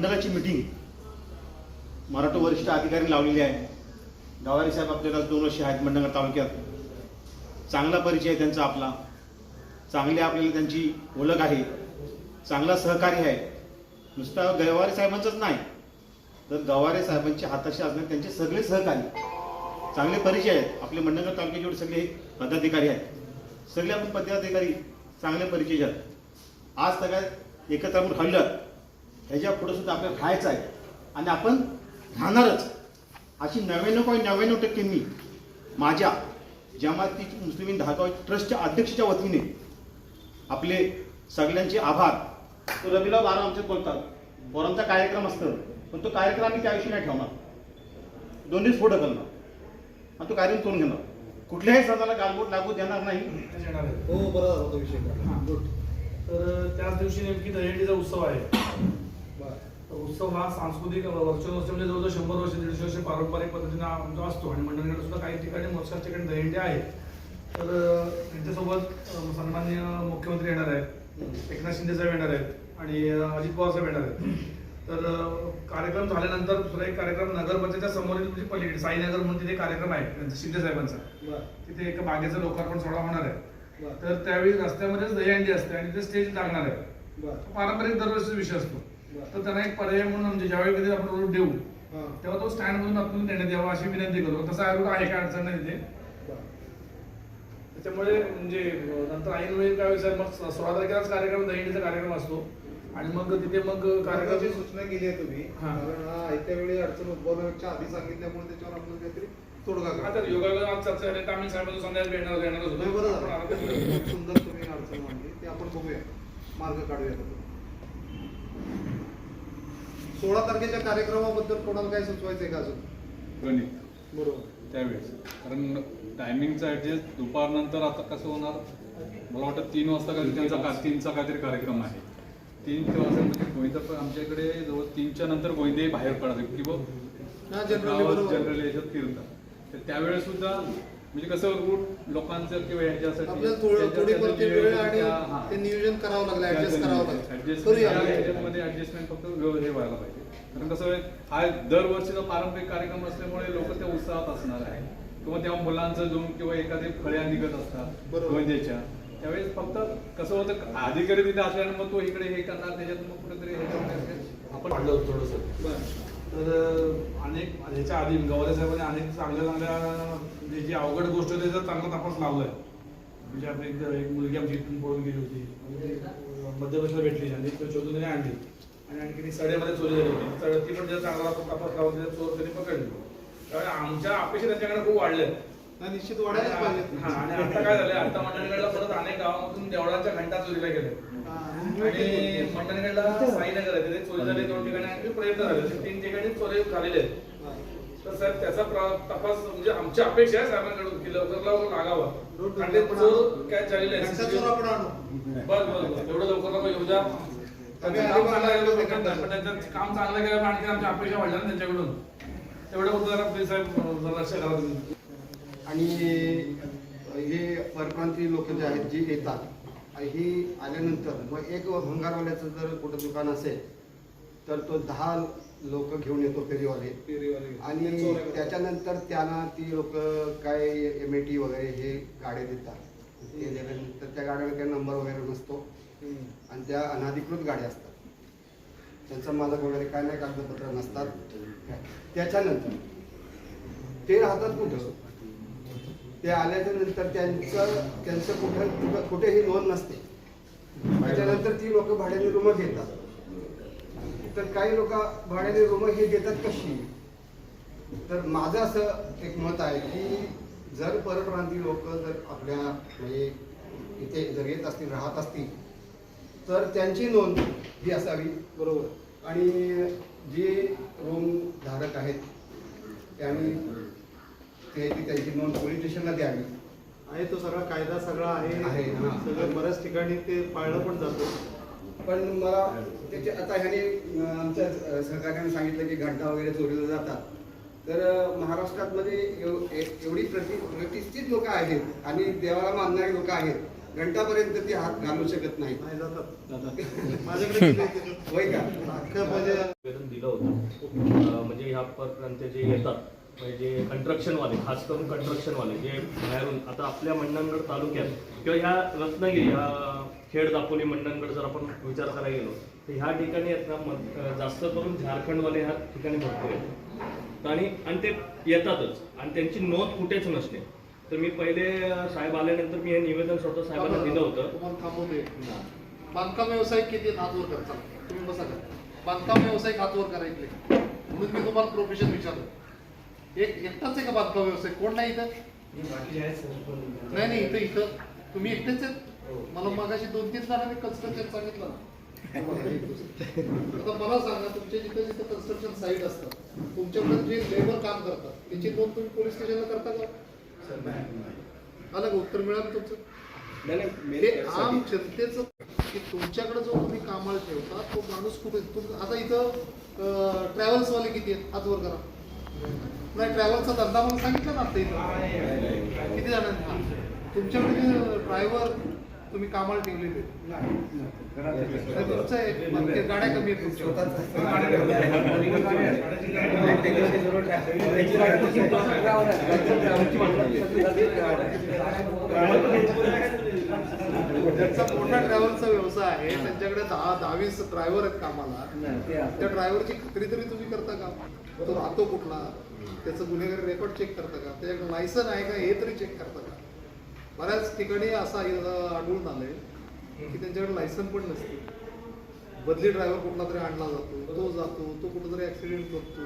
मंडळाची मिटिंग. मराठा वरिष्ठ अधिकारी लावलेली आहे. गावारी साहेब आपल्याला दोन वर्ष आहेत मंडणगड तालुक्यात. चांगला परिचय आहे त्यांचा आपला. चांगली आपल्याला त्यांची ओळख आहे. चांगला सहकार्य आहे. नुसता गवारे साहेबांचंच नाही. तर गवारे साहेबांच्या हाताशी असणारे त्यांचे सगळे सहकारी. चांगले परिचय आहेत. आपले मंडळगड तालुक्याचे सगळे पदाधिकारी आहेत. सगळे आपण पदाधिकारी चांगले परिचय आहेत आज सगळ्यात एकत्र आपण खाल्लं ह्याच्या पुढे सुद्धा आपल्याला राहायचं आहे. आणि आपण राहणारच अशी नव्याण्णव पॉईंट नव्याण्णव टक्के मी माझ्या जमाती मुस्लिमीन धागाव ट्रस्टच्या अध्यक्षच्या वतीने आपले सगळ्यांचे आभार. तो रविला बारा आमचे बोलतात. पोरांचा कार्यक्रम असतं. पण तो कार्यक्रम आम्ही त्या दिवशी नाही ठेवणार. दोन्हीच फोटो करणार. आणि तो कार्यक्रम करून घेणार. कुठल्याही सणाला गालबोट लागू देणार नाही. हो बरोबर होता विषय. तर त्याच दिवशी नेमकी दहीहंडीचा उत्सव आहे. उत्सव हा सांस्कृतिक वर्षानुवर्ष म्हणजे जवळजवळ शंभर वर्ष दीडशे वर्ष पारंपरिक पद्धतीने आमचा असतो आणि मंडळाकडे सुद्धा काही ठिकाणी मोर्चाच्या ठिकाणी दहीहंडी आहे तर अं, यांच्यासोबत अं, सन्माननीय मुख्यमंत्री येणार आहेत. एकनाथ शिंदे साहेब येणार आहेत आणि अजित पवार साहेब येणार आहेत. तर कार्यक्रम झाल्यानंतर दुसरा एक कार्यक्रम नगरपंचायतच्या समोरील म्हणजे पलीकडे साईनगर म्हणून तिथे कार्यक्रम आहे त्यांचा शिंदे साहेबांचा. तिथे एक बागेचं लोकार्पण सोहळा होणार आहे. तर त्यावेळी रस्त्यामध्येच दहीहंडी असते आणि ते स्टेज लागणार आहे. पारंपरिक दरवर्षीचा विषय असतो. तर त्यांना एक पर्याय म्हणून म्हणजे ज्यावेळी कधी आपण रोड देऊ तेव्हा तो स्टँड मधून आपण देण्यात यावा अशी विनंती करतो. तसा रोड आहे काय अडचण नाही तिथे त्याच्यामुळे म्हणजे नंतर ऐन वेळी काय होईल मग सोळा तारखेलाच कार्यक्रम दहीहंडीचा कार्यक्रम असतो. आणि मग तिथे मग कार्यक्रमाची कार्यक्रम सूचना केली आहे तुम्ही हा. कारण आयत्या वेळी अडचण उद्भवण्याच्या आधी सांगितल्यामुळे त्याच्यावर आपण काहीतरी तोडगा आता. योगायोग आज चर्चा झाली तामिळ साहेब संध्याकाळी येणार येणारच नाही, होतो सुंदर तुम्ही अडचण मांडली ते आपण बघूया. मार्ग काढूया. सोळा तारखेच्या कार्यक्रमाबद्दल कोणाला काय सुचवायचंय का अजून? गणित. बरोबर. त्यावेळेस. कारण टायमिंगचा ऍडजस्ट दुपारनंतर आता कसं होणार? मला वाटतं तीन वाजता काहीतरी त्यांचा का तीनचा काहीतरी कार्यक्रम आहे. तीन ते वाजता म्हणजे गोविंद पण आमच्याकडे जवळ तीनच्या नंतर गोविंदे बाहेर पडतात की generally बरोबर. जनरली याच्यात फिरतात. तर त्यावेळेस सुद्धा म्हणजे कसं रूट लोकांचं किंवा याच्यासाठी नियोजन करावं लागलं ऍडजस्ट करावं लागलं. ऍडजस्टमेंट फक्त हे व्हायला पाहिजे. कारण कसं हा दरवर्षीचा पारंपरिक कार्यक्रम असल्यामुळे लोक त्या उत्साहात असणार आहे किंवा तेव्हा मुलांचं जूम किंवा एखादे फळ्या निघत असतात. गोंद्याच्या त्यावेळेस फक्त कसं होतं अधिकारी तिथे असल्याने मग तो इकडे हे करणार त्याच्यात मग कुठेतरी आपण वाढलं होतं थोडंसं. बरं. तर अनेक ह्याच्या आधी गवारे साहेबांनी अनेक चांगल्या चांगल्या म्हणजे जी अवघड गोष्ट होती त्याचा चांगला तपास लावलाय. म्हणजे आपली एक एक मुलगी आमची इथून पळून गेली होती. म्हणजे, मध्यप्रदेशला भेटली आणि त्याने आणली. आणि आणखी ती सड्यामध्ये चोरी झाली होती. तर ती पण जर चांगला तपास लावून त्याचा चोर त्यांनी पकडली. त्यामुळे आमच्या अपेक्षा त्यांच्याकडे खूप वाढल्या नाही, निश्चित वाढायलाच पाहिजे हा, आणि आता काय झालंय? आता मंडणगडला परत अनेक गावामधून देवळाच्या घंटा चोरीला गेले आणि मंडणगडला साईनगर आहे. तिथे चोरी झाली दोन ठिकाणी आणखी प्रयत्न झाले. तीन ठिकाणी चोरी झालेले आहेत. तर साहेब त्याचा तपास म्हणजे आमची अपेक्षा आहे साहेबांकडून की लवकर लवकर लागावा. आणि ते चोर काय झालेले बस बस बस एवढं लवकर लवकर येऊ द्या. काम चांगलं केलं तर करतात. पण त्यांचं काम चांगलं केलं आणखी आमच्या अपेक्षा वाढल्या ना त्यांच्याकडून. तेवढं होतं जरा प्लीज साहेब लक्ष घाला तुम्ही. आणि हे परप्रांतीय लोक जे आहेत जी येतात आणि ही आल्यानंतर मग एक भंगारवाल्याचं जर कुठं दुकान असेल तर तो दहा लोक घेऊन येतो फेरीवाले. फेरीवाले. आणि. त्याच्यानंतर त्यांना ती लोक काय एम ए टी वगैरे हे गाड्या देतात. ते दिल्यानंतर त्या गाड्याला काही नंबर वगैरे नसतो. आणि त्या अनधिकृत गाड्या असतात. त्यांचा मालक वगैरे काय नाही कागदपत्र नसतात. त्याच्यानंतर ते राहतात कुठं? ते आल्याच्यानंतर त्यांचं त्यांचं कुठं कुठं कुठेही नोंद नसते. त्याच्यानंतर ती लोक भाड्याने रूम घेतात. तर काही लोक भाड्याने रूम हे घेतात कशी? तर माझं असं एक मत आहे की जर परप्रांतीय लोक जर आपल्या म्हणजे इथे जर येत असतील राहत असतील तर त्यांची नोंद ही असावी. बरोबर? आणि जे रूम धारक आहेत त्यांनी त्याची त्यांची नोंद पोलीस स्टेशनला द्यावी. आहे तो सगळा कायदा सगळा आहे. आहे, हा. सगळं बऱ्याच ठिकाणी ते पाळलं पण जातं. पण मला त्याचे आता ह्याने आमच्या सहकार्याने सांगितलं की घंटा वगैरे चोरीला जातात. तर महाराष्ट्रात मध्ये एवढी प्रति प्रतिष्ठित लोक आहेत आणि देवाला मानणारी लोक आहेत घंटापर्यंत ती हात घालू शकत नाही म्हणजे निवेदन दिलं होतं. अं, म्हणजे ह्या पर्यंत जे येतात म्हणजे जे कंस्ट्रक्शनवाले खास करून कंस्ट्रक्शनवाले जे बाहेरून आता आपल्या मंडणगड तालुक्यात किंवा ह्या रत्नागिरी ह्या खेड दापोली मंडणगड जर आपण विचार करायला गेलो ह्या ठिकाणी आहेत ना मग, अं, जास्त करून झारखंडवाले ह्या ठिकाणी भरपूर आहेत. आणि आणि ते येतातच. आणि त्यांची नोंद कुठेच नसते. तर मी पहिले साहेब आल्यानंतर मी हे निवेदन स्वतः साहेबांना दिलं होतं. बांधकाम व्यवसाय किती आहेत? हात वर करता तुम्ही बसा का बांधकाम व्यवसाय हात वर करायचे म्हणून मी तुम्हाला प्रोफेशन विचारलं. एक एकटाच आहे का बांधकाम व्यवसाय? कोण नाही इथं? नाही नाही इथं इथं. तुम्ही एकटेच आहेत? मला मगाशी दोन तीन जणांनी कन्स्ट्रक्शन सांगितलं ना. आता मला सांगा तुमच्या जिथे जिथे कन्स्ट्रक्शन साईट असतात तुमच्याकडे जे लेबर काम करतात त्याची नोंद तुम्ही पोलीस स्टेशनला करता का? का उत्तर मिळालं तुमचं? हे आम जनतेचं की तुमच्याकडे जो तुम्ही कामाला ठेवता तो माणूस कुठे आता इथं ट्रॅव्हल्स वाले किती आहेत? हात वर करा. नाही ट्रॅव्हलचा धंदा मला सांगितलं ना आता इथं. किती जणांनी? हा. तुमच्याकडे ड्रायव्हर तुम्ही कामाला ठेवलेले नाही, तुमचं आहे. गाड्या कमी ज्यांचा मोठा ट्रॅव्हलचा व्यवसाय आहे त्यांच्याकडे दहा दहावीस ड्रायव्हर आहेत कामाला त्या ड्रायव्हरची खात्री तरी तुम्ही करता का तो राहतो कुठला त्याचं गुन्हेगारी रेकॉर्ड चेक करता का त्याच्याकडे लायसन आहे का हे तरी चेक करता का बऱ्याच ठिकाणी असं आहे- आढळून आलंय की त्यांच्याकडे लायसन पण नसते. बदली ड्रायव्हर कुठला तरी आणला जातो तो जातो तो कुठंतरी ऍक्सिडेंट करतो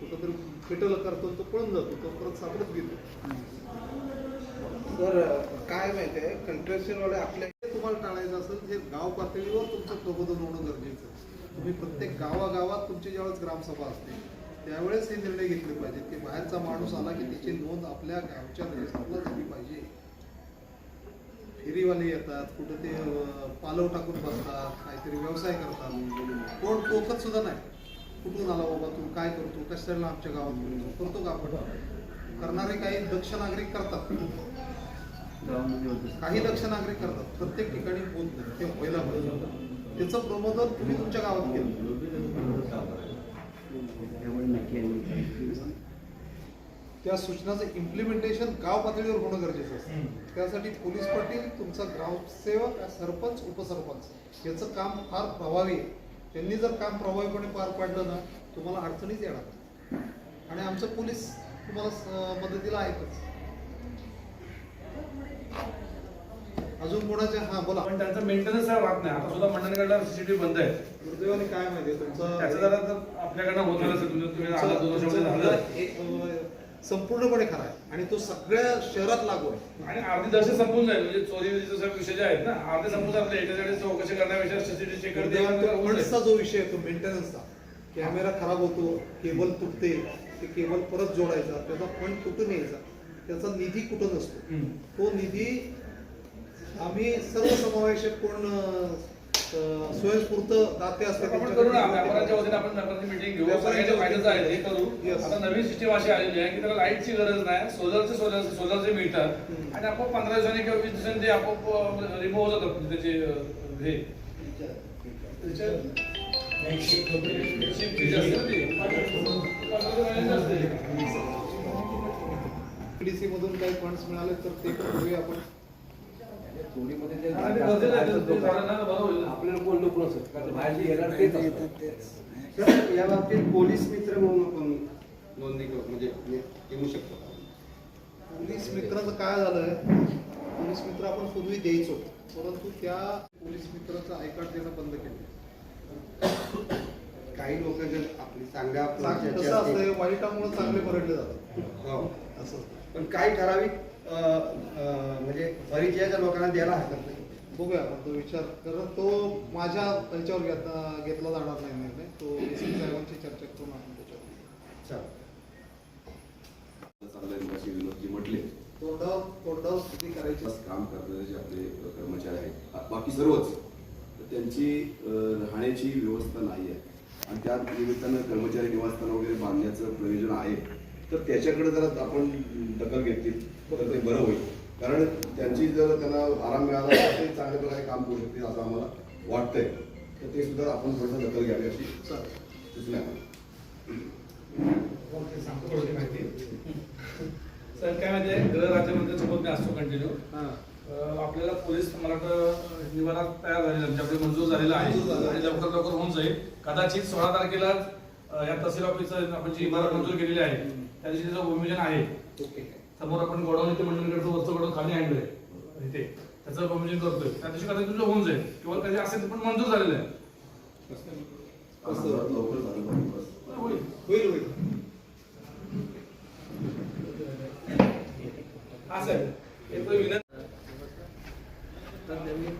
कुठंतरी फेटल करतो तो पळून जातो तो परत सापडत घेतो तर काय माहितीये कंट्रक्शनवाले आपल्या हे तुम्हाला टाळायचं असेल हे गाव पातळीवर तुमचं प्रबोधन होणं गरजेचं आहे. तुम्ही प्रत्येक गावागावात तुमची ज्यावेळेस ग्रामसभा असते त्यावेळेस हे निर्णय घेतले पाहिजेत की बाहेरचा माणूस आला की त्याची नोंद आपल्या गावच्या रजिस्टरला फेरीवाले येतात कुठं ते पालव टाकून बसतात काहीतरी व्यवसाय करतात. कोण टोकत सुद्धा नाही. कुठून आला बाबा तू? काय करतो? कशाला आमच्या गावात करतो करतो का आपण? करणारे काही दक्ष नागरिक करतात. काही दक्ष नागरिक करतात. प्रत्येक ठिकाणी होत नाही. ते व्हायला पाहिजे. त्याचं प्रबोधन तुम्ही तुमच्या गावात केलं. त्या सूचनाचं इम्प्लिमेंटेशन गाव पातळीवर होणं गरजेचं असतं. त्यासाठी पोलीस पाटील तुमचा ग्रामसेवक सरपंच उपसरपंच याचं काम फार प्रभावी आहे. त्यांनी जर काम प्रभावीपणे पार पाडलं ना तुम्हाला अडचणीच येणार नाही. आणि आमचं पोलीस तुम्हाला मदतीला आहेतच. अजून कोणाचे? हा बोला. पण त्यांचा मेंटेनन्स राहत नाही. आता सुद्धा मंडणगडला सीसीटीव्ही बंद आहे. दुर्दैवाने काय माहितीये तुमचं? त्याचं जरा आपल्याकडनं होत नसेल संपूर्णपणे खरा आहे. आणि तो सगळ्या शहरात लागू आहे. आणि अर्धी दहशत संपून जाईल. म्हणजे चोरी जसं विषय जे आहेत ना अर्धे संपून जातील. याच्यासाठी चौकशी करण्यापेक्षा जो विषय आहे तो मेंटेनन्सचा कॅमेरा खराब होतो केबल तुटते ते केबल परत जोडायचा त्याचा फंड कुठून यायचा. त्याचा निधी कुठं नसतो. तो निधी आम्ही सर्वसमावेशक कोण स्वयंस्फूर्त दाते असतात आपण करू ना व्यापाऱ्यांच्या वतीने आपण व्यापाराची मिटिंग घेऊ सगळ्यांचे फायदेच आहेत हे करू. आता नवीन सिस्टीम अशी आलेली आहे की त्याला लाईटची गरज नाही सोलरचे सोलर सोलरचे हम्म. आणि आपोआप पंधरा दिवसांनी किंवा वीस दिवसांनी ते आपोआप रिमूव्ह होत जातात त्याचे हे. पीडीसी मधून काही फंड्स मिळाले तर ते आपण हा, ते गरजेचं आहे. ते झालं ना, बरं होईल. आपल्याला कोण लोक नसत कारण बाहेरचे येणार तेच असतात. तर या बाबतीत पोलीस मित्र म्हणून आपण नोंदणी करू म्हणजे येऊ शकतो पोलीस मित्राचं काय झालंय पोलीस मित्र आपण पूर्वी द्यायचो परंतु त्या पोलीस मित्राचं आय कार्ड देणं बंद केलं काही लोक जर आपली चांगल्या असते- वाईटामुळे चांगले भरडले जातात हो. असं असतं. पण काही ठराविक म्हणजे परिचयाच्या लोकांना द्यायला हरकत नाही. बघूया आपण तो विचार कारण तो माझ्या ह्याच्यावर घेता घेतला जाणार नाही निर्णय. तो एसी साहेबांची चर्चा करून आपण त्याच्यावर म्हटले. तोंडावर तोंडावर स्थिती करायची. काम करणारे जे आपले कर्मचारी आहेत. बाकी सर्वच. तर त्यांची राहण्याची व्यवस्था नाही आहे. आणि त्या निमित्तानं कर्मचारी निवासस्थान वगैरे बांधण्याचं प्रयोजन आहे. तर त्याच्याकडे जर आपण दखल घेतली. तर ते बरं होईल. कारण त्यांची जर त्यांना आराम मिळाला तर ते चांगल्या प्रकारे काम करू शकतील असं आम्हाला वाटतंय. तर ते सुद्धा आपण थोडंसं दखल घ्यावी अशी सूचना सर काय माहिती आहे गृह राज्यमंत्र्यांसोबत मी असतो कंटिन्यू आपल्याला पोलीस मला वाटतं निवारा तयार झालेला आमच्याकडे मंजूर झालेला आहे. आणि लवकर लवकर होऊन जाईल. कदाचित सोळा तारखेला या तहसील ऑफिस आपण जी इमारत मंजूर केलेली आहे त्या दिवशी त्याचं भूमिजन आहे. समोर आपण गोडाऊन इथे मंडळकडचं वरचं गोडाऊन खाली आणलंय. इथे. त्याचं भूमिजन करतोय. त्या दिवशी कदाचित तुझं होऊन जाईल. किंवा कधी असेल तर पण मंजूर झालेलं आहे असं लवकर झालं पाहिजे बस. होईल होईल होईल हा सर एक विनंती तर नवीन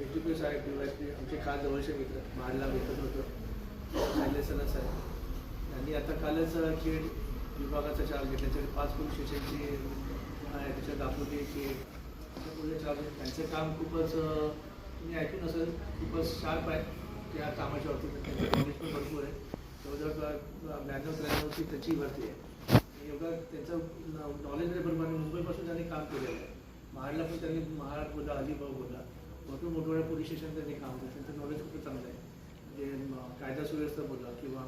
एच डी पी साहेब डीवायपी आमचे काल जवळचे मित्र महाडला भेटत होतं सायलेसना साहेब आणि आता कालच खेड विभागाचा चार्ज घेतला त्याच्याकडे पाच त्याच्या स्टेशनची आहे दापोलीची त्यांचं काम खूपच तुम्ही ऐकून असेल खूपच शार्प आहे त्या कामाच्या बाबतीत त्यांचं नॉलेज पण भरपूर आहे. जवळजवळ ब्याण्णव त्र्याण्णवची त्याची भरती आहे. एवढं त्यांचं नॉलेज प्रमाणे मुंबईपासून त्यांनी काम केलेलं आहे. महाडला पण त्यांनी महाड बोलला अलिबाग बोलला. भरपूर मोठमोठ्या पोलीस स्टेशन त्यांनी काम केलं. त्यांचं नॉलेज खूप चांगलं आहे. म्हणजे कायदा सुव्यवस्था बोलला किंवा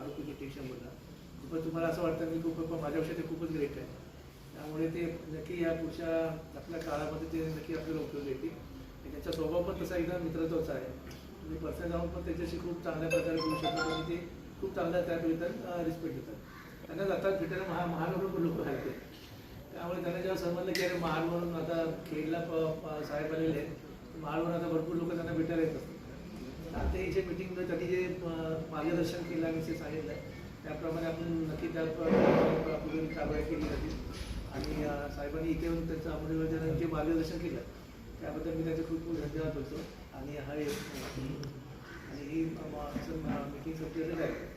आरोग्य डिटेक्शन बोला पण तुम्हाला असं वाटतं की खूप पण माझ्यापेक्षा ते खूपच ग्रेट आहे. त्यामुळे ते नक्की या पुढच्या आपल्या काळामध्ये ते नक्की आपल्याला उपयोग येतील त्यांचा स्वभाव पण तसा एकदम मित्रत्वाचा आहे. तुम्ही पर्सनल जाऊन पण त्याच्याशी खूप चांगल्या प्रकारे बोलू शकतो आणि ते खूप चांगल्या त्या भेटतात रिस्पेक्ट देतात. त्यांना जातात भेटायला महा महानगर पण लोक आहेत त्यामुळे त्यांना जेव्हा समजलं की अरे महाडवरून आता खेडला प- साहेब आलेले आहेत महालवरून आता भरपूर लोक त्यांना भेटायला येत असतात. आता इथे मिटिंगमध्ये त्यांनी जे मार्गदर्शन केलं आणि ते सांगितलं त्याप्रमाणे आपण नक्की त्या कारवाई केली जाते आणि साहेबांनी इथे येऊन त्यांचं अंमलबजावणी जे मार्गदर्शन केलं त्याबद्दल मी त्याचे खूप खूप धन्यवाद होतो आणि हा एक आणि ही मिटिंग संपलेली आहे.